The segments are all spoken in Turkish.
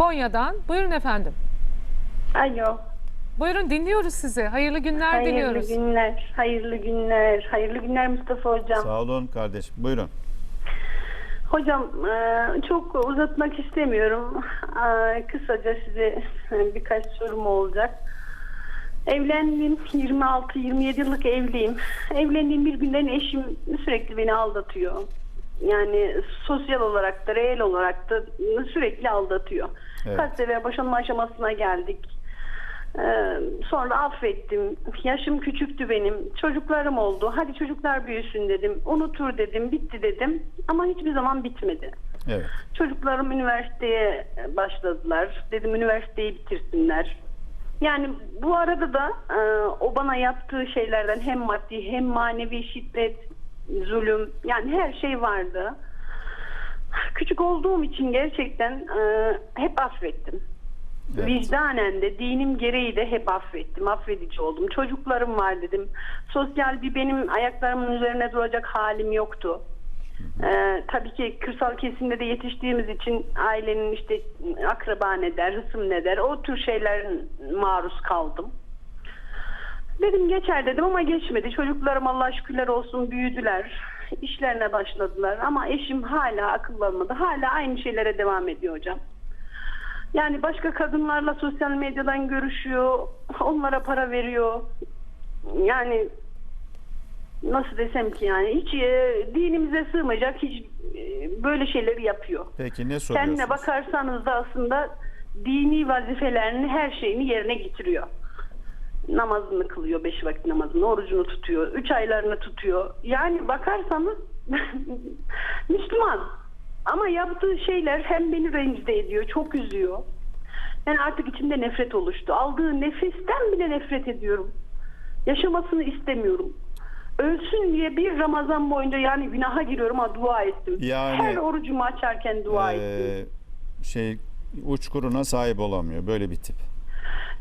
Konya'dan. Buyurun efendim. Alo. Buyurun dinliyoruz sizi. Hayırlı günler Hayırlı diliyoruz. günler. Hayırlı günler. Hayırlı günler Mustafa hocam. Sağ olun kardeşim. Buyurun. Hocam e, çok uzatmak istemiyorum. E, Kısaca size birkaç sorum olacak. Evlendim. 26-27 yıllık evliyim. Evlendiğim bir günden eşim sürekli beni aldatıyor. Yani sosyal olarak da reel olarak da sürekli aldatıyor. Evet. Kaç sefer boşanma aşamasına geldik. Ee, sonra affettim. Yaşım küçüktü benim. Çocuklarım oldu. Hadi çocuklar büyüsün dedim. Unutur dedim. Bitti dedim. Ama hiçbir zaman bitmedi. Evet. Çocuklarım üniversiteye başladılar. Dedim üniversiteyi bitirsinler. Yani bu arada da e, o bana yaptığı şeylerden hem maddi hem manevi şiddet, zulüm yani her şey vardı. Küçük olduğum için gerçekten e, hep affettim. Evet. Vicdanen de dinim gereği de hep affettim. Affedici oldum. Çocuklarım var dedim. Sosyal bir benim ayaklarımın üzerine duracak halim yoktu. Ee, tabii ki kırsal kesimde de yetiştiğimiz için ailenin işte akraba ne der, hısım ne der o tür şeylerin maruz kaldım. Dedim geçer dedim ama geçmedi. Çocuklarım Allah şükürler olsun büyüdüler. İşlerine başladılar ama eşim hala akıllanmadı. Hala aynı şeylere devam ediyor hocam. Yani başka kadınlarla sosyal medyadan görüşüyor. Onlara para veriyor. Yani nasıl desem ki yani hiç e, dinimize sığmayacak hiç e, böyle şeyleri yapıyor. Peki ne soruyorsunuz? Kendine bakarsanız da aslında dini vazifelerini her şeyini yerine getiriyor. Namazını kılıyor, beş vakit namazını, orucunu tutuyor, üç aylarını tutuyor. Yani bakarsanız Müslüman. Ama yaptığı şeyler hem beni rencide ediyor, çok üzüyor. Yani artık içimde nefret oluştu. Aldığı nefesten bile nefret ediyorum. Yaşamasını istemiyorum. Ölsün diye bir Ramazan boyunca yani günaha giriyorum ama dua ettim. Yani, Her orucumu açarken dua ettim. Ee, şey uçkuruna sahip olamıyor böyle bir tip.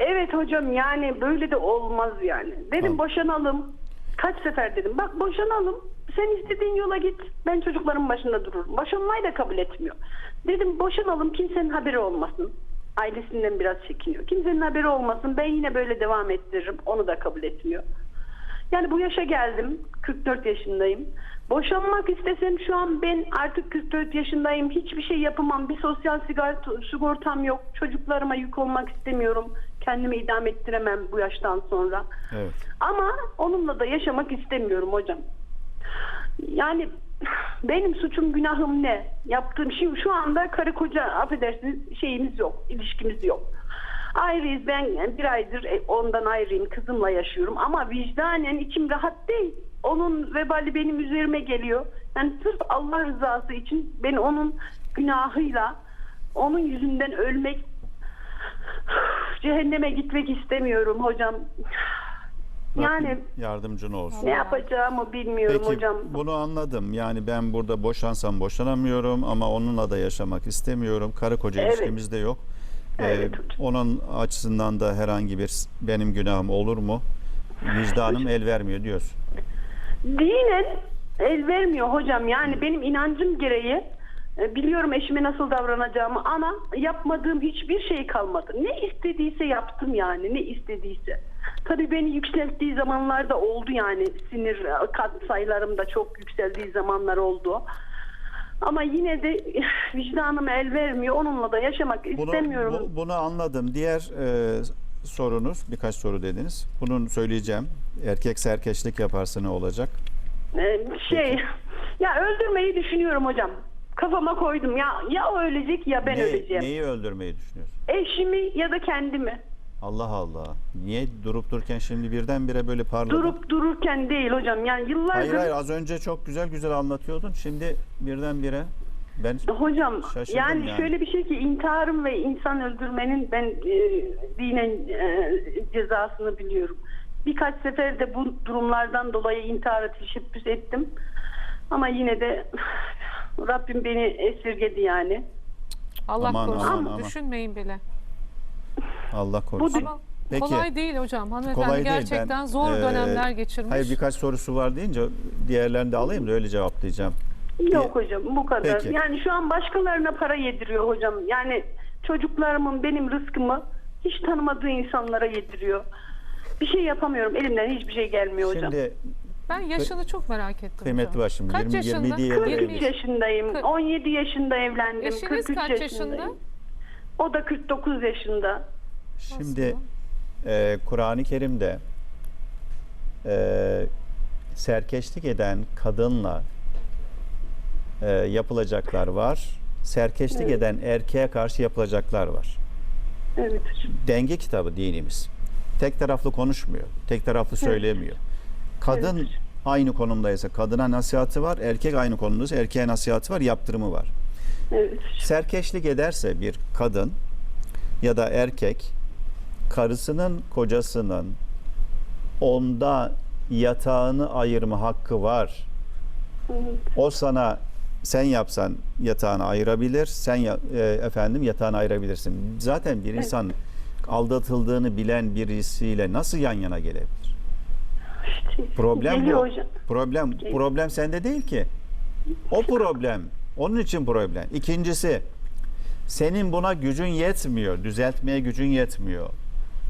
Evet hocam yani böyle de olmaz yani. Dedim boşanalım. Kaç sefer dedim. Bak boşanalım. Sen istediğin yola git. Ben çocukların başında dururum. Boşanmayı da kabul etmiyor. Dedim boşanalım kimsenin haberi olmasın. Ailesinden biraz çekiniyor. Kimsenin haberi olmasın. Ben yine böyle devam ettiririm. Onu da kabul etmiyor. Yani bu yaşa geldim. 44 yaşındayım. Boşanmak istesem şu an ben artık 44 yaşındayım. Hiçbir şey yapamam. Bir sosyal sigorta, sigortam yok. Çocuklarıma yük olmak istemiyorum. Kendimi idam ettiremem bu yaştan sonra. Evet. Ama onunla da yaşamak istemiyorum hocam. Yani benim suçum günahım ne? Yaptığım şey şu anda karı koca affedersiniz şeyimiz yok. ilişkimiz yok. Ayrıyız ben bir aydır e, ondan ayrıyım. Kızımla yaşıyorum ama vicdanen içim rahat değil. Onun vebali benim üzerime geliyor. Yani sırf Allah rızası için ben onun günahıyla onun yüzünden ölmek cehenneme gitmek istemiyorum hocam. Yani Rabbim yardımcın olsun. ne yapacağımı bilmiyorum Peki hocam. bunu anladım. Yani ben burada boşansam boşanamıyorum ama onunla da yaşamak istemiyorum. Karı koca Evet. ilişkimiz de yok. Ee, Evet hocam. onun açısından da herhangi bir benim günahım olur mu? Vicdanım el vermiyor diyorsun. Dinen el vermiyor hocam. Yani benim inancım gereği biliyorum eşime nasıl davranacağımı ama yapmadığım hiçbir şey kalmadı. Ne istediyse yaptım yani ne istediyse. Tabii beni yükselttiği zamanlarda oldu yani sinir e, kat sayılarım da çok yükseldiği zamanlar oldu. Ama yine de vicdanım el vermiyor. Onunla da yaşamak Bunu, istemiyorum. bu- bunu anladım. Diğer e, sorunuz, birkaç soru dediniz. Bunu söyleyeceğim. Erkek serkeşlik yaparsa ne olacak? Ee, şey ya öldürmeyi düşünüyorum hocam. Kafama koydum ya ya o ölecek ya ben Ne- öleceğim. neyi öldürmeyi düşünüyorsun? Eşimi ya da kendimi. Allah Allah. Niye durup dururken şimdi birdenbire böyle parladı? Durup dururken değil hocam. Yani yıllardır Hayır hayır az önce çok güzel güzel anlatıyordun. Şimdi birdenbire ben hocam Şaşırdım yani, yani. şöyle bir şey ki intiharın ve insan öldürmenin ben e, dinen e, cezasını biliyorum. Birkaç sefer de bu durumlardan dolayı intihara teşebbüs ettim. Ama yine de Rabbim beni esirgedi yani. Allah Aman, korusun. aman, aman. Düşünmeyin bile. Allah korusun. Ama Peki. kolay değil hocam. Hanımefendi Kolay değil. gerçekten Ben, zor e, dönemler geçirmiş. Hayır birkaç sorusu var deyince diğerlerini de alayım da öyle cevaplayacağım. Yok hocam bu kadar. Peki. Yani şu an başkalarına para yediriyor hocam. Yani Çocuklarımın benim rızkımı hiç tanımadığı insanlara yediriyor. Bir şey yapamıyorum. Elimden hiçbir şey gelmiyor hocam. Şimdi Ben yaşını çok merak ettim kıymetli hocam. başım Kaç 20 yaşında? 27 yıldır 43 evliyiz. yaşındayım. Kırk- 17 yaşında evlendim. Eşiniz 43 kaç yaşındayım. yaşında? O da 49 yaşında. Şimdi e, Kur'an-ı Kerim'de e, serkeşlik eden kadınla e, yapılacaklar var. Serkeşlik Evet. eden erkeğe karşı yapılacaklar var. Evet hocam. Denge kitabı dinimiz. Tek taraflı konuşmuyor. Tek taraflı söylemiyor. Kadın Evet. aynı konumdaysa kadına nasihatı var. Erkek aynı konumdaysa erkeğe nasihatı var. Yaptırımı var. Evet. Serkeşlik ederse bir kadın ya da erkek karısının kocasının onda yatağını ayırma hakkı var. Evet. O sana sen yapsan yatağını ayırabilir, sen ya- e, efendim yatağını ayırabilirsin. Zaten bir insan aldatıldığını bilen birisiyle nasıl yan yana gelebilir? İşte Problem bu. hocam. Problem problem sende değil ki. O problem. Onun için problem. İkincisi senin buna gücün yetmiyor. Düzeltmeye gücün yetmiyor.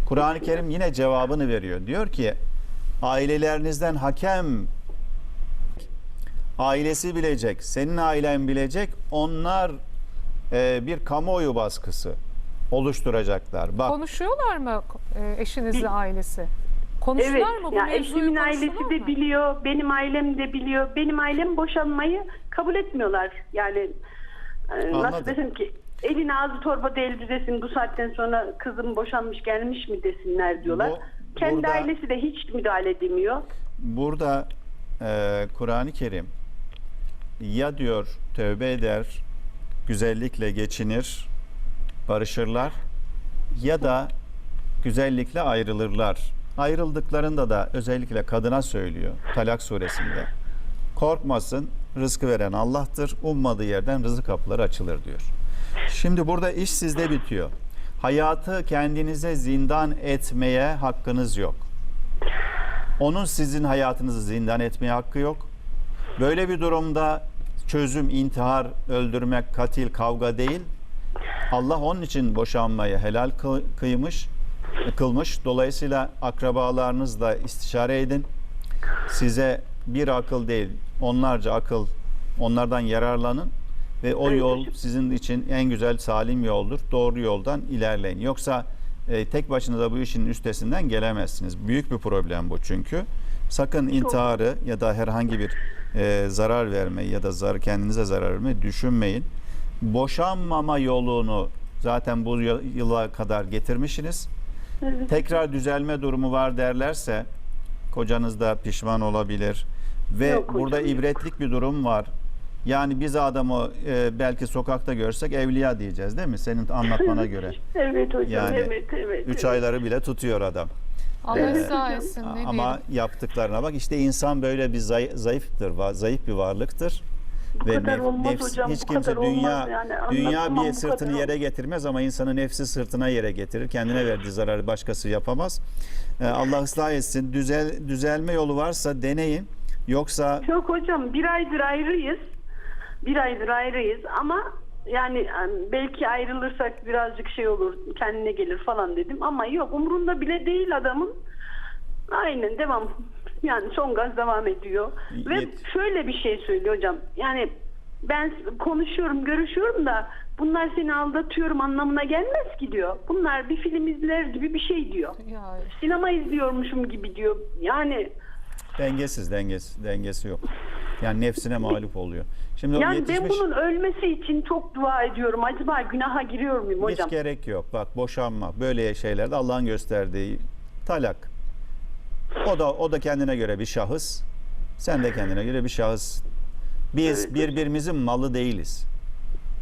Kur'an-ı Kerim yine cevabını veriyor. Diyor ki ailelerinizden hakem ailesi bilecek, senin ailen bilecek. Onlar e, bir kamuoyu baskısı oluşturacaklar. Bak Konuşuyorlar mı e, eşinizle ailesi? Konuştular Evet. mı? Bu Ya mevzuyu eşimin ailesi konuştular de mı? biliyor, benim ailem de biliyor. Benim ailem boşanmayı kabul etmiyorlar. Yani e, nasıl Anladım. desem ki elin ağzı torba değildi desin bu saatten sonra kızım boşanmış gelmiş mi desinler diyorlar. Bu- Kendi burada- ailesi de hiç müdahale edemiyor. Burada e, Kur'an-ı Kerim ya diyor tövbe eder, güzellikle geçinir, barışırlar ya da güzellikle ayrılırlar. Ayrıldıklarında da özellikle kadına söylüyor Talak suresinde. Korkmasın, rızkı veren Allah'tır. Ummadığı yerden rızık kapıları açılır diyor. Şimdi burada iş sizde bitiyor. Hayatı kendinize zindan etmeye hakkınız yok. Onun sizin hayatınızı zindan etmeye hakkı yok. Böyle bir durumda çözüm intihar, öldürmek, katil, kavga değil. Allah onun için boşanmayı helal kı- kıymış, kılmış. Dolayısıyla akrabalarınızla istişare edin. Size bir akıl değil, onlarca akıl, onlardan yararlanın ve o yol sizin için en güzel salim yoldur. Doğru yoldan ilerleyin. Yoksa e, tek başınıza bu işin üstesinden gelemezsiniz. Büyük bir problem bu çünkü. Sakın intiharı ya da herhangi bir e, zarar vermeyi ya da zar kendinize zarar vermeyi düşünmeyin. Boşanmama yolunu zaten bu yıl- yıla kadar getirmişsiniz. Evet. Tekrar düzelme durumu var derlerse kocanız da pişman olabilir ve Yok hocam, burada yok. ibretlik bir durum var. Yani biz adamı e, belki sokakta görsek evliya diyeceğiz değil mi? Senin anlatmana göre. Evet hocam, Yani evet, evet. Üç evet. ayları bile tutuyor adam. Allah ıslah etsin. Ne Ama yaptıklarına bak işte insan böyle bir zayıf, zayıftır, zayıf bir varlıktır. Bu kadar olmaz hocam, hiç bu kimse kadar olmaz dünya yani. dünya Anlatamam, bir bu sırtını kadar yere getirmez ama insanın nefsi sırtına yere getirir. Kendine verdiği zararı başkası yapamaz. Ee, Allah ıslah etsin. Düzel düzelme yolu varsa deneyin. Yoksa Yok hocam bir aydır ayrıyız. Bir aydır ayrıyız ama yani yani belki ayrılırsak birazcık şey olur kendine gelir falan dedim ama yok umurunda bile değil adamın. Aynen devam. Yani son gaz devam ediyor. Ve Yet- şöyle bir şey söylüyor hocam. Yani ben konuşuyorum, görüşüyorum da bunlar seni aldatıyorum anlamına gelmez ki diyor. Bunlar bir film izler gibi bir şey diyor. Ya, Sinema izliyormuşum gibi diyor. Yani dengesiz, dengesiz, dengesi yok. Yani nefsine mağlup oluyor. Şimdi o Yani yetişmiş ben bunun ölmesi için çok dua ediyorum. Acaba günaha giriyor muyum hocam? hiç gerek yok. Bak boşanma böyle şeylerde Allah'ın gösterdiği talak. O da o da kendine göre bir şahıs. Sen de kendine göre bir şahıs. Biz birbirimizin malı değiliz.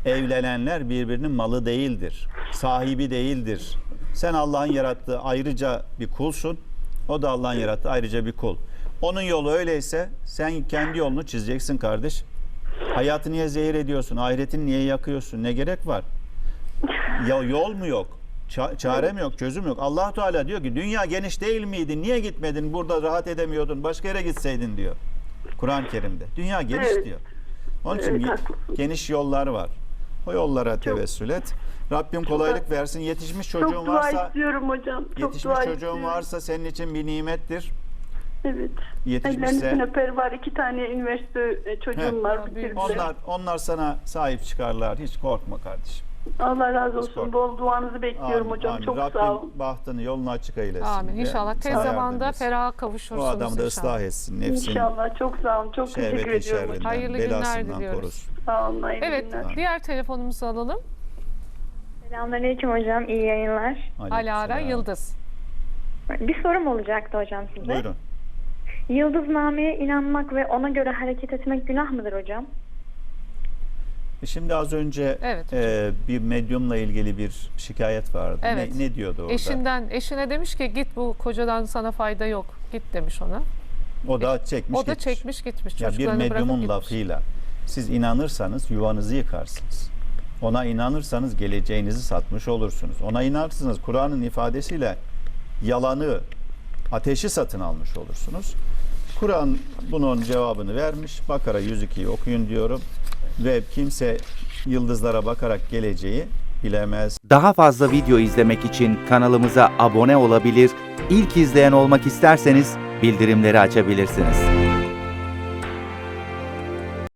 Evlenenler birbirinin malı değildir. Sahibi değildir. Sen Allah'ın yarattığı ayrıca bir kulsun. O da Allah'ın yarattığı ayrıca bir kul. Onun yolu öyleyse sen kendi yolunu çizeceksin kardeş. Hayatı niye zehir ediyorsun? Ahiretini niye yakıyorsun? Ne gerek var? Ya yol mu yok? Ça- çare mi yok? Çözüm yok. Allah Teala diyor ki dünya geniş değil miydi? Niye gitmedin? Burada rahat edemiyordun. Başka yere gitseydin diyor. Kur'an-ı Kerim'de. Dünya geniş Evet. diyor. Onun için Evet, ge- haklısın. geniş yollar var. O yollara tevessül et. Rabbim kolaylık versin. Yetişmiş çocuğun Çok dua varsa istiyorum hocam. Çok yetişmiş dua çocuğun istiyorum. varsa senin için bir nimettir. Evet. Yetişmişse Ellerinden öper var. iki tane üniversite e, çocuğum Heh. var. Bitirdiler. onlar onlar sana sahip çıkarlar. Hiç korkma kardeşim. Allah razı Spor. olsun. Bol duanızı bekliyorum Amin, hocam. amin. Çok Rabbim sağ olun. bahtını yolunu açık eylesin. Amin. İnşallah tez yardım zamanda etsin. feraha O kavuşursunuz adamı da inşallah. ıslah etsin. Nefsin İnşallah. Çok sağ olun. Çok teşekkür ediyorum hocam. Hayırlı günler diliyoruz. Sağ olun. hayırlı Evet, günler. diğer telefonumuzu alalım. Selamünaleyküm hocam, iyi yayınlar. Alara. Yıldız. Bir sorum olacaktı hocam size. Buyurun. Yıldıznameye inanmak ve ona göre hareket etmek günah mıdır hocam? E Şimdi az önce Evet. e, bir medyumla ilgili bir şikayet vardı. Evet. Ne, ne diyordu orada? Eşinden, eşine demiş ki git bu kocadan sana fayda yok. Git demiş ona. o da çekmiş o da gitmiş. çekmiş gitmiş. Ya bir medyumun lafıyla siz inanırsanız yuvanızı yıkarsınız. Ona inanırsanız geleceğinizi satmış olursunuz. Ona inanırsanız Kur'an'ın ifadesiyle yalanı, ateşi satın almış olursunuz. Kur'an bunun cevabını vermiş. Bakara 102'yi okuyun diyorum. Ve kimse yıldızlara bakarak geleceği bilemez. Daha fazla video izlemek için kanalımıza abone olabilir, ilk izleyen olmak isterseniz bildirimleri açabilirsiniz.